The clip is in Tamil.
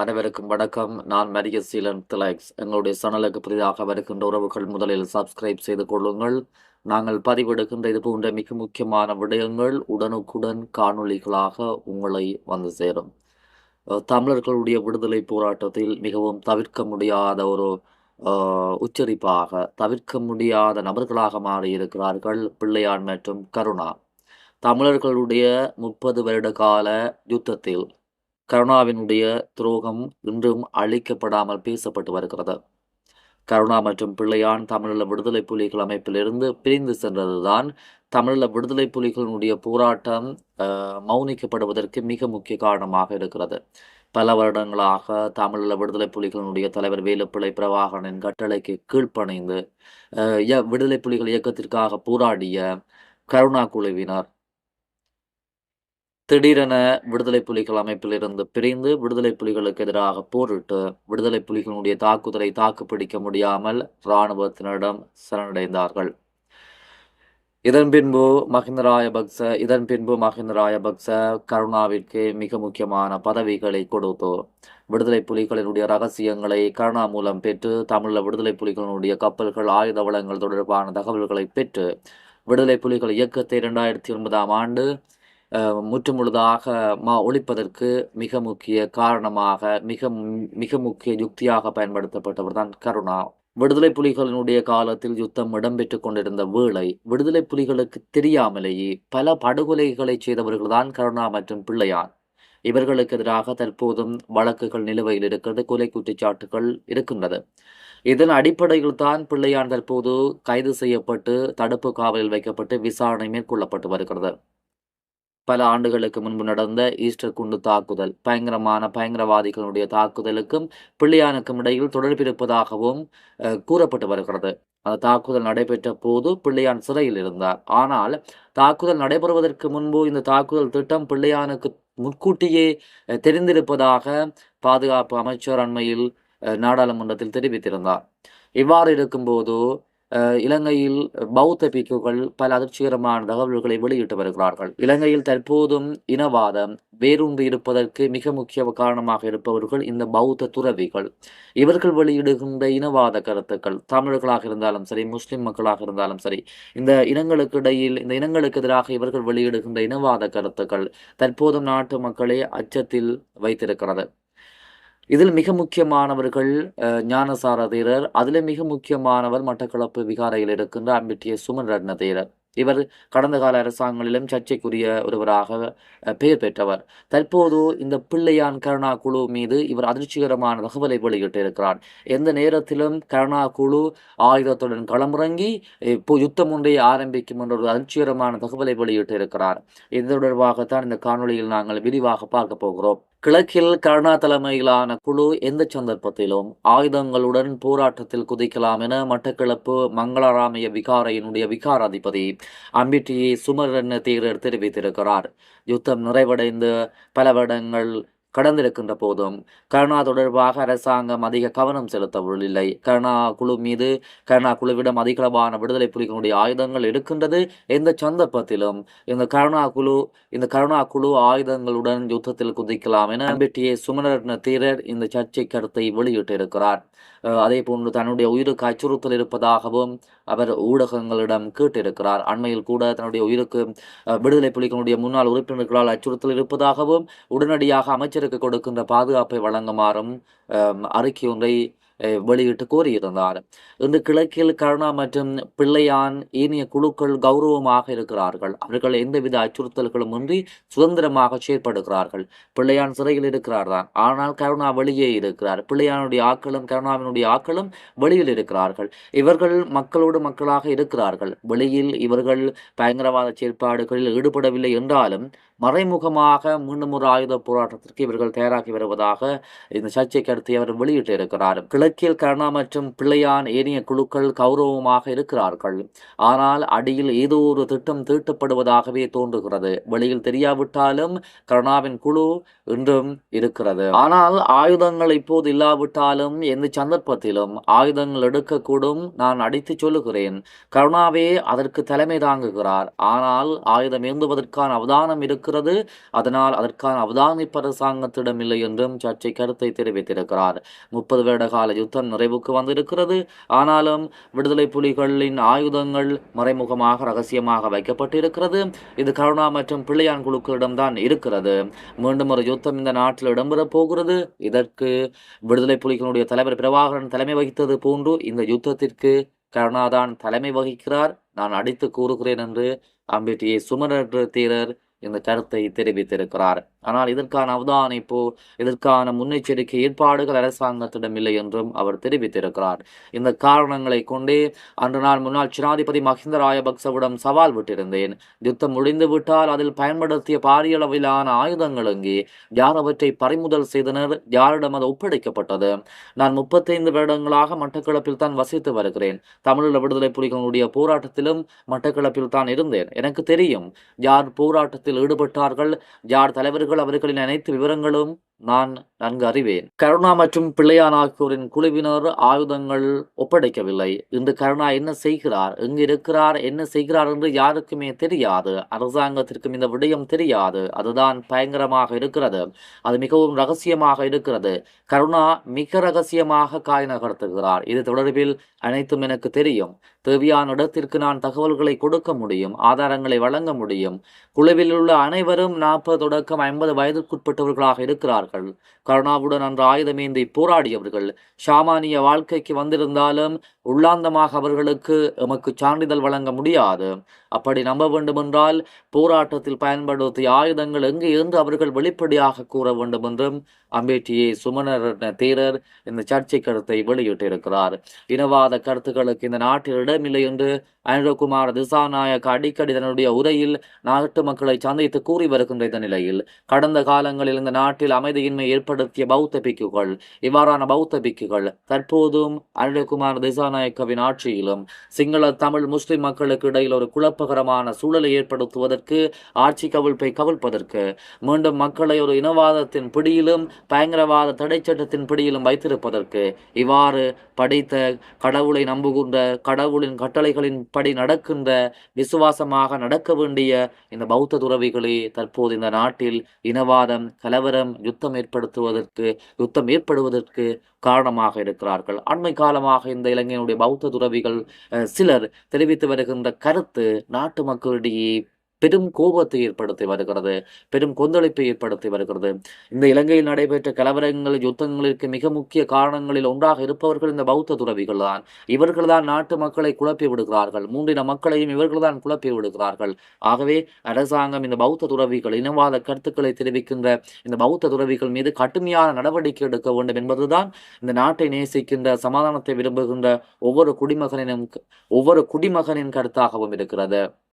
அனைவருக்கும் வணக்கம். நான் மரிய சீலன் திலக்ஸ். எங்களுடைய சேனலுக்கு புதிதாக வருகின்ற உறவுகள் முதலில் சப்ஸ்கிரைப் செய்து கொள்ளுங்கள். நாங்கள் பதிவெடுக்கின்ற இது போன்ற மிக முக்கியமான விடயங்கள் உடனுக்குடன் காணொளிகளாக உங்களை வந்து சேரும். தமிழர்களுடைய விடுதலை போராட்டத்தில் மிகவும் தவிர்க்க முடியாத ஒரு உச்சரிப்பாக தவிர்க்க முடியாத நபர்களாக மாறியிருக்கிறார்கள் பிள்ளையான் மற்றும் கருணா. தமிழர்களுடைய முப்பது வருட கால யுத்தத்தில் கருணாவினுடைய துரோகம் இன்றும் அழிக்கப்படாமல் பேசப்பட்டு வருகிறது. கருணா மற்றும் பிள்ளையான் தமிழீழ விடுதலை புலிகள் அமைப்பிலிருந்து பிரிந்து சென்றதுதான் தமிழீழ விடுதலை புலிகளினுடைய போராட்டம் மௌனிக்கப்படுவதற்கு மிக முக்கிய காரணமாக இருக்கிறது. பல வருடங்களாக தமிழீழ விடுதலை புலிகளினுடைய தலைவர் வேலுப்பிள்ளை பிரபாகரனின் கட்டளைக்கு கீழ்ப்பணிந்து விடுதலை புலிகள் இயக்கத்திற்காக போராடிய கருணா குழுவினர் திடீரென விடுதலை புலிகள் அமைப்பிலிருந்து பிரிந்து விடுதலை புலிகளுக்கு எதிராக போரிட்டு விடுதலை புலிகளுடைய தாக்குதலை தாக்குப்பிடிக்க முடியாமல் இராணுவத்தினரிடம் சரணடைந்தார்கள். இதன் பின்பு மஹிந்த ராயபக்ச இதன் பின்பு மஹிந்த ராயபக்ச கருணாவிற்கு மிக முக்கியமான பதவிகளை கொடுத்து விடுதலை புலிகளினுடைய ரகசியங்களை கருணா மூலம் பெற்று தமிழ விடுதலை புலிகளினுடைய கப்பல்கள் ஆயுத வளங்கள் தொடர்பான தகவல்களை பெற்று விடுதலை புலிகள் இயக்கத்தை இரண்டாயிரத்தி ஒன்பதாம் ஆண்டு முற்றுமுழுதாக மா ஒழிப்பதற்கு மிக முக்கிய காரணமாக மிக மிக முக்கிய யுக்தியாக பயன்படுத்தப்பட்டவர் தான் கருணா. விடுதலை புலிகளினுடைய காலத்தில் யுத்தம் இடம்பெற்றுக் கொண்டிருந்த வேளை விடுதலை புலிகளுக்கு தெரியாமலேயே பல படுகொலைகளை செய்தவர்கள் தான் கருணா மற்றும் பிள்ளையான் இவர்களுக்கு எதிராக தற்போதும் வழக்குகள் நிலுவையில் இருக்கிறது கொலை குற்றச்சாட்டுகள் இருக்கின்றது. இதன் அடிப்படையில் தான் பிள்ளையான் தற்போது கைது செய்யப்பட்டு தடுப்பு காவலில் வைக்கப்பட்டு விசாரணை மேற்கொள்ளப்பட்டு வருகிறது. பல ஆண்டுகளுக்கு முன்பு நடந்த ஈஸ்டர் குண்டு தாக்குதல். பயங்கரமான பயங்கரவாதிகளுடைய தாக்குதலுக்கும் பிள்ளையானுக்கும் இடையில் தொடர்பு இருப்பதாகவும் கூறப்பட்டு வருகிறது. அந்த தாக்குதல் நடைபெற்ற போது பிள்ளையான் சிறையில் இருந்தார். ஆனால் தாக்குதல் நடைபெறுவதற்கு முன்பு இந்த தாக்குதல் திட்டம் பிள்ளையானுக்கு முன்கூட்டியே தெரிந்திருப்பதாக பாதுகாப்பு அமைச்சர் அண்மையில் நாடாளுமன்றத்தில் தெரிவித்திருந்தார். இவ்வாறு இருக்கும்போது இலங்கையில் பௌத்த பிக்குகள் பல அதிர்ச்சிகரமான தகவல்களை வெளியிட்டு வருகிறார்கள். இலங்கையில் தற்போதும் இனவாதம் வேரூன்றி இருப்பதற்கு மிக முக்கிய காரணமாக இருப்பவர்கள் இந்த பௌத்த துறவிகள். இவர்கள் வெளியிடுகின்ற இனவாத கருத்துக்கள் தமிழர்களாக இருந்தாலும் சரி முஸ்லிம் மக்களாக இருந்தாலும் சரி இந்த இனங்களுக்கு இடையில் இந்த இனங்களுக்கு எதிராக இவர்கள் வெளியிடுகின்ற இனவாத கருத்துக்கள் தற்போதும் நாட்டு மக்களை அச்சத்தில் வைத்திருக்கிறது. இதில் மிக முக்கியமானவர்கள் ஞானசார தேரர் அதில் மிக முக்கியமானவர் மட்டக்களப்பு விகாரையில் இருக்கின்ற அம்பிட்டிய சுமன் ரத்ன தேரர் இவர் கடந்த கால அரசாங்கங்களிலும் சர்ச்சைக்குரிய ஒருவராக பெயர் பெற்றவர். தற்போது இந்த பிள்ளையான் கருணா குழு மீது இவர் அதிர்ச்சிகரமான தகவலை வெளியிட்டிருக்கிறார். எந்த நேரத்திலும் கருணா குழு ஆயுதத்துடன் களமிறங்கி இப்போ யுத்தம் ஒன்றை ஆரம்பிக்கும் என்ற ஒரு அதிர்ச்சிகரமான தகவலை வெளியிட்டிருக்கிறார். இது தொடர்பாகத்தான் இந்த காணொளியில் நாங்கள் விரிவாக பார்க்க போகிறோம். கிழக்கில் கருணா தலைமையிலான குழு எந்த சந்தர்ப்பத்திலும் ஆயுதங்களுடன் போராட்டத்தில் குதிக்கலாம் என மட்டக்களப்பு மங்களராமய விகாரையினுடைய விகாராதிபதி அம்பிட்டி சுமரன் தேரர் தெரிவித்திருக்கிறார். யுத்தம் நிறைவடைந்து பல வருடங்கள் கடந்திருக்கின்ற போதும். கருணா தொடர்பாக அரசாங்கம் அதிக கவனம் செலுத்தவில்லை கருணா குழு மீது கருணா குழுவிடம் அதிகளவான விடுதலை புலிகளுடைய ஆயுதங்கள் இருக்கின்றது எந்த சந்தர்ப்பத்திலும். இந்த கருணா குழு இந்த கருணா குழு ஆயுதங்களுடன் யுத்தத்தில் குதிக்கலாம் என பிடிஏ சுமணர்ன தீரர் இந்த சர்ச்சை கருத்தை வெளியிட்டிருக்கிறார். அதே போன்று தன்னுடைய உயிருக்கு அச்சுறுத்தல் இருப்பதாகவும் அவர் ஊடகங்களிடம் கேட்டிருக்கிறார். அண்மையில் கூட தன்னுடைய உயிருக்கு விடுதலை புலிகளுடைய முன்னாள் உறுப்பினர்களால் அச்சுறுத்தல் இருப்பதாகவும் உடனடியாக அமைச்சர் அமைச்சருக்கு கொடுக்கின்ற பாதுகாப்பை வழங்குமாறும் அறிக்கை ஒன்றை வெளியிட்டு கோரியிருந்தார் இன்று கிழக்கில் கருணா மற்றும் பிள்ளையான் ஏனைய குழுக்கள் கௌரவமாக இருக்கிறார்கள் அவர்கள் எந்தவித அச்சுறுத்தல்களும் இன்றி சுதந்திரமாக செயற்படுகிறார்கள் பிள்ளையான் சிறையில் இருக்கிறார் தான் ஆனால் கருணா வெளியே இருக்கிறார் பிள்ளையானுடைய ஆக்களும் கருணாவினுடைய ஆக்களும் வெளியில் இருக்கிறார்கள் இவர்கள் மக்களோடு மக்களாக இருக்கிறார்கள் வெளியில் இவர்கள் பயங்கரவாத செயற்பாடுகளில் ஈடுபடவில்லை என்றாலும் மறைமுகமாக மீண்டும் ஒரு ஆயுத போராட்டத்திற்கு இவர்கள் தயாராகி வருவதாக இந்த சர்ச்சை கருத்தை அவர் வெளியிட்டு இருக்கிறார் கிழக்கில் கருணா மற்றும் பிள்ளையான் ஏனைய குழுக்கள் கௌரவமாக இருக்கிறார்கள். ஆனால் அடியில் ஏதோ ஒரு திட்டம் தீட்டப்படுவதாகவே தோன்றுகிறது. வெளியில் தெரியாவிட்டாலும் கருணாவின் குழு இன்றும் இருக்கிறது. ஆனால் ஆயுதங்கள் இப்போது இல்லாவிட்டாலும் எந்த சந்தர்ப்பத்திலும் ஆயுதங்கள் எடுக்கக்கூடும் நான் அடித்து சொல்லுகிறேன். கருணாவே அதற்கு தலைமை தாங்குகிறார். ஆனால் ஆயுதம் ஏந்துவதற்கான அவதானம் இருக்கிறது. அதனால் அதற்கான அவதானம் அரசாங்கத்திடம் இல்லை என்றும் சர்ச்சை கருத்தை தெரிவித்திருக்கிறார். முப்பது வருட கால யுத்தம் நிறைவுக்கு வந்திருக்கிறது. ஆனாலும் விடுதலை புலிகளின் ஆயுதங்கள் மறைமுகமாக ரகசியமாக வைக்கப்பட்டிருக்கிறது. இது கருணா மற்றும் பிள்ளையான் குழுக்களிடம்தான் இருக்கிறது. மீண்டும் ஒரு யுத்தம் இந்த நாட்டில் இடம்பெறப் போகிறது. இதற்கு விடுதலை புலிகளுடைய தலைவர் பிரபாகரன் தலைமை வகித்தது போன்று இந்த யுத்தத்திற்கு கருணாதான் தலைமை வகிக்கிறார். நான் அடித்து கூறுகிறேன் என்று அம்பேட்டியை சுமரற்ற தீரர் இந்த கருத்தை தெரிவித்திருக்கிறார். ஆனால் இதற்கான அவதானிப்பு இதற்கான முன்னெச்சரிக்கை ஏற்பாடுகள் அரசாங்கத்திடம் இல்லை என்றும் அவர் தெரிவித்திருக்கிறார். இந்த காரணங்களை கொண்டே அன்று நான் முன்னாள் ஜனாதிபதி மஹிந்த ராயபக்சவிடம் சவால் விட்டிருந்தேன். யுத்தம் முடிந்து விட்டால் அதில் பயன்படுத்திய பாரிய அளவிலான ஆயுதங்கள் எங்கே யார் அவற்றை பறிமுதல் செய்தனர் யாரிடம் அது ஒப்படைக்கப்பட்டது? நான் முப்பத்தைந்து வருடங்களாக மட்டக்களப்பில் தான் வசித்து வருகிறேன். தமிழீழ விடுதலை புலிகளுடைய போராட்டத்திலும் மட்டக்களப்பில் தான் இருந்தேன். எனக்கு தெரியும் யார் போராட்டத்தில் ஈடுபட்டார்கள் யார் தலைவர்கள் அவர்களின் அனைத்து விவரங்களும் நான் நன்கு அறிவேன். கருணா மற்றும் பிள்ளையான் ஆகியோரின் குழுவினர் ஆயுதங்கள் ஒப்படைக்கவில்லை. இன்று கருணா என்ன செய்கிறார்? எங்கு இருக்கிறார்? என்ன செய்கிறார் என்று யாருக்குமே தெரியாது. அரசாங்கத்திற்கும் இந்த விடயம் தெரியாது. அதுதான் பயங்கரமாக இருக்கிறது. அது மிகவும் ரகசியமாக இருக்கிறது. கருணா மிக ரகசியமாக காய் நகர்த்துகிறார். இது தொடர்பில் அனைத்தும் எனக்கு தெரியும். தேவையான இடத்திற்கு நான் தகவல்களை கொடுக்க முடியும் ஆதாரங்களை வழங்க முடியும். குழுவில் உள்ள அனைவரும் நாற்பது தொடக்கம் ஐம்பது வயதுக்குட்பட்டவர்களாக இருக்கிறார்கள். கருணாவுடன் அன்று ஆயுதமேந்தி போராடியவர்கள். சாமானிய வாழ்க்கைக்கு வந்திருந்தாலும் உள்ளாந்தமாக அவர்களுக்கு எமக்கு சான்றிதழ் வழங்க முடியாது. அப்படி நம்ப வேண்டுமென்றால் போராட்டத்தில் பயன்படுத்திய ஆயுதங்கள் எங்கே என்று அவர்கள் வெளிப்படையாக கூற வேண்டும் என்றும் அம்பேட்டியே சுமணர் தேரர் இந்த சர்ச்சை கருத்தை வெளியிட்டிருக்கிறார். இனவாத கருத்துக்களுக்கு இந்த நாட்டில் நிலை வந்து அனிரகுமார் திசாநாயக் அடிக்கடி தன்னுடைய உரையில் நாட்டு மக்களை சந்தித்து கூறி வருகின்ற இந்த நிலையில் கடந்த காலங்களில் இந்த நாட்டில் அமைதியின்மை ஏற்படுத்திய பௌத்த பிக்குகள் இவ்வாறான பௌத்த பிக்குகள் தற்போதும் அனிரகுமார் திசாநாயக்கவின் ஆட்சியிலும் சிங்கள தமிழ் முஸ்லிம் மக்களுக்கு இடையில் ஒரு குழப்பகரமான சூழலை ஏற்படுத்துவதற்கு ஆட்சி கவிழ்ப்பை கவிழ்ப்பதற்கு மீண்டும் மக்களை ஒரு இனவாதத்தின் பிடியிலும் பயங்கரவாத தடை சட்டத்தின் பிடியிலும் வைத்திருப்பதற்கு இவ்வாறு படைத்த கடவுளை நம்புகின்ற கடவுளின் கட்டளைகளின் படி நடக்கின்ற விசுவாசமாக நடக்க வேண்டிய இந்த பௌத்த துறவிகளே தற்போது இந்த நாட்டில் இனவாதம் கலவரம் யுத்தம் ஏற்படுத்துவதற்கு யுத்தம் ஏற்படுவதற்கு காரணமாக இருக்கிறார்கள். அண்மை காலமாக இந்த இளைஞனுடைய பௌத்த துறவிகள் அஹ், சிலர் தெரிவித்து வருகின்ற கருத்து நாட்டு மக்களிடையே பெரும் கோபத்தை ஏற்படுத்தி வருகிறது பெரும் கொந்தளிப்பை ஏற்படுத்தி வருகிறது. இந்த இலங்கையில் நடைபெற்ற கலவரங்கள் யுத்தங்களுக்கு மிக முக்கிய காரணங்களில் ஒன்றாக இருப்பவர்கள் இந்த பௌத்த துறவிகள் தான். இவர்கள் தான் நாட்டு மக்களை குழப்பி விடுகிறார்கள். மூன்றின மக்களையும் இவர்கள் தான் குழப்பி விடுகிறார்கள். ஆகவே அரசாங்கம் இந்த பௌத்த துறவிகள் இனவாத கருத்துக்களை தெரிவிக்கின்ற இந்த பௌத்த துறவிகள் மீது கடுமையான நடவடிக்கை எடுக்க வேண்டும் என்பதுதான் இந்த நாட்டை நேசிக்கின்ற சமாதானத்தை விரும்புகின்ற ஒவ்வொரு குடிமகனினும் ஒவ்வொரு குடிமகனின் கருத்தாகவும் இருக்கிறது.